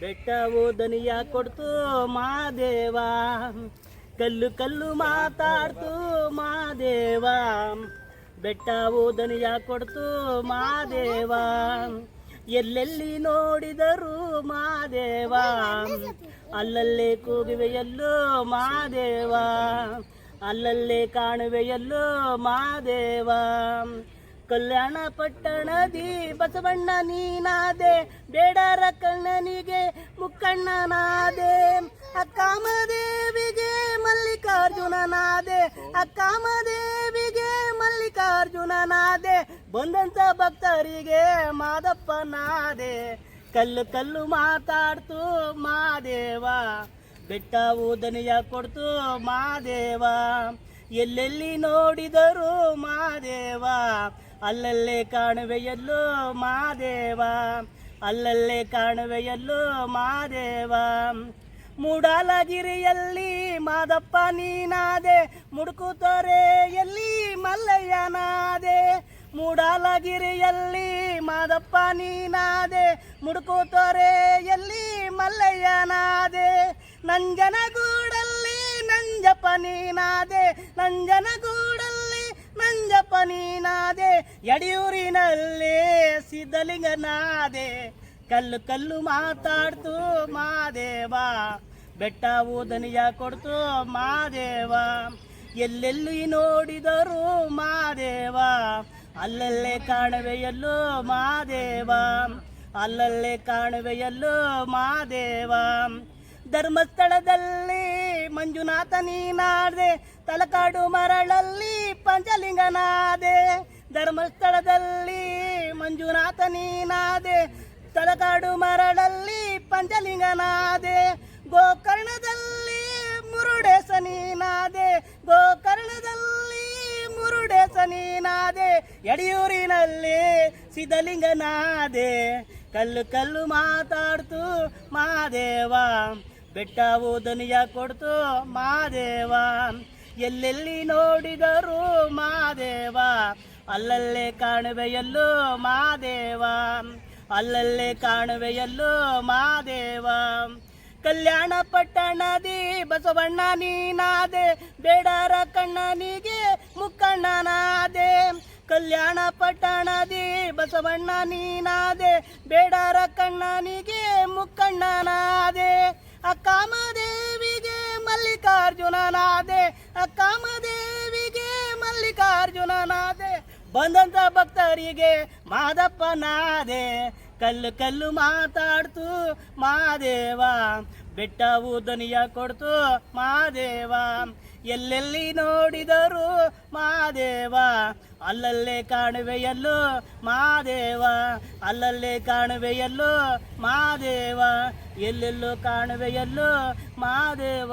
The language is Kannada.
ಬೆಟ್ಟವು ದನಿಯ ಕೊಡ್ತು ಮಾದೇವ. ಕಲ್ಲು ಕಲ್ಲು ಮಾತಾಡ್ತು ಮಾದೇವ. ಬೆಟ್ಟವು ದನಿಯ ಕೊಡ್ತು ಮಾದೇವ. ಎಲ್ಲೆಲ್ಲಿ ನೋಡಿದರು ಮಾದೇವ. ಅಲ್ಲಲ್ಲೇ ಕೂಗುವೆಯಲ್ಲೋ ಮಾದೇವ. ಅಲ್ಲಲ್ಲೇ ಕಾಣುವೆಯಲ್ಲೋ ಮಾದೇವ. ಕಲ್ಯಾಣ ಪಟ್ಟಣದಿ ಬಸವಣ್ಣ ನೀನಾದೆ, ಬೇಡರ ಕಣ್ಣನಿಗೆ ಮುಕ್ಕಣ್ಣನಾದೆ. ಅಕ್ಕಾಮದೇವಿಗೆ ಮಲ್ಲಿಕಾರ್ಜುನನಾದೆ ಅಕ್ಕಾಮದೇವಿಗೆ ಮಲ್ಲಿಕಾರ್ಜುನನಾದೆ. ಬಂದಂತ ಭಕ್ತರಿಗೆ ಮಾದಪ್ಪನಾದೆ. ಕಲ್ಲು ಕಲ್ಲು ಮಾತಾಡ್ತು ಮಾದೇವ, ಬೆಟ್ಟ ಊದನಿಯ ಕೊಡ್ತು ಮಾದೇವ. ಎಲ್ಲೆಲ್ಲಿ ನೋಡಿದರು ಮಾದೇವ ಅಲ್ಲಲ್ಲೇ ಕಾಣುವೆಯಲ್ಲೋ ಮಾದೇವ, ಅಲ್ಲಲ್ಲೇ ಕಾಣುವೆಯಲ್ಲೋ ಮಾದೇವ. ಮೂಡಲಗಿರಿಯಲ್ಲಿ ಮಾದಪ್ಪ ನೀನಾದೆ ಮುಡುಕುತೊರೆಯಲ್ಲಿ ಮಲ್ಲಯ್ಯನಾದೆ. ಮೂಡಲಗಿರಿಯಲ್ಲಿ ಮಾದಪ್ಪ ನೀನಾದೆ ಮುಡುಕುತೊರೆಯಲ್ಲಿ ಮಲ್ಲಯ್ಯನಾದೆ. ನಂಜನಗೂಡಲ್ಲಿ ನಂಜಪ್ಪ ನೀನಾದೆ ನಂಜನಗೂಡಲ್ಲಿ ನಂಜಪ್ಪ ನೀನಾದೆ, ಯಡಿಯೂರಿನಲ್ಲಿ ಸಿದ್ಧಲಿಂಗನಾದೆ. ಕಲ್ಲು ಕಲ್ಲು ಮಾತಾಡ್ತು ಮಾದೇವ, ಬೆಟ್ಟ ಓದನಿಯ ಕೊಡ್ತು ಮಾದೇವ. ಎಲ್ಲೆಲ್ಲಿ ನೋಡಿದರು ಮಾದೇವ, ಅಲ್ಲಲ್ಲೇ ಕಾಣುವೆಯಲ್ಲೋ ಮಾದೇವ. ಅಲ್ಲಲ್ಲೇ ಕಾಣುವೆಯಲ್ಲೋ ಮಾದೇವ. ಧರ್ಮಸ್ಥಳದಲ್ಲಿ ಮಂಜುನಾಥ ನೀನಾದೆ ತಲಕಾಡು ಮರಳಲ್ಲಿ ಪಂಚಲಿಂಗನಾದೆ, ಧರ್ಮಸ್ಥಳದಲ್ಲಿ ಮಂಜುನಾಥ ನೀನಾದೆ, ತಲಕಾಡು ಮರಳಲ್ಲಿ ಪಂಚಲಿಂಗನಾದೆ, ಗೋಕರ್ಣದಲ್ಲಿ ಮುರುಡೇಶ ನೀನಾದೆ, ಗೋಕರ್ಣದಲ್ಲಿ ಮುರುಡೇಶ ನೀನಾದೆ, ಯಡಿಯೂರಿನಲ್ಲಿ ಸಿದ್ಧಲಿಂಗನಾದೆ. ಕಲ್ಲು ಕಲ್ಲು ಮಾತಾಡ್ತು ಮಾದೇವ ಬೆಟ್ಟ ಊದನಿಯ ಕೊಡ್ತು ಮಾದೇವ ಎಲ್ಲೆಲ್ಲಿ ನೋಡಿದರು ಮಾದೇವ? ಅಲ್ಲಲ್ಲೇ ಕಾಣುವೆಯಲ್ಲೋ ಮಾದೇವ? ಅಲ್ಲಲ್ಲೇ ಕಾಣುವೆಯಲ್ಲೋ ಮಾದೇವ? ಕಲ್ಯಾಣ ಪಟ್ಟಣದಿ ಬಸವಣ್ಣ ನೀನಾದೆ, ಬೇಡರ ಕಣ್ಣನಿಗೆ ಮುಕ್ಕಣ್ಣನಾದೆ. ಕಲ್ಯಾಣ ಪಟ್ಟಣದಿ ಬಸವಣ್ಣ ನೀನಾದೆ, ಬೇಡರ ಕಣ್ಣನಿಗೆ ಮುಕ್ಕಣ್ಣನಾದೆ. ಅಕ್ಕಾಮದೇವಿಗೆ ಮಲ್ಲಿಕಾರ್ಜುನನಾದೆ. ಅಕ್ಕಾಮದೇವಿಗೆ ಮಲ್ಲಿಕಾರ್ಜುನನಾದೆ, ಬಂದಂತ ಭಕ್ತರಿಗೆ ಮಾದಪ್ಪನಾದೆ. ಕಲ್ಲು ಕಲ್ಲು ಮಾತಾಡ್ತು ಮಾದೇವ, ಬೆಟ್ಟ ಊದನಿಯ ಕೊಡ್ತು ಮಾದೇವ. ಎಲ್ಲೆಲ್ಲಿ ನೋಡಿದರು ಮಾದೇವ, ಅಲ್ಲಲ್ಲೇ ಕಾಣುವೆಯಲ್ಲೋ ಮಾದೇವ. ಅಲ್ಲಲ್ಲೇ ಕಾಣುವೆಯಲ್ಲೋ ಮಾದೇವ, ಎಲ್ಲೆಲ್ಲೋ ಕಾಣುವೆಯಲ್ಲೋ ಮಾದೇವ.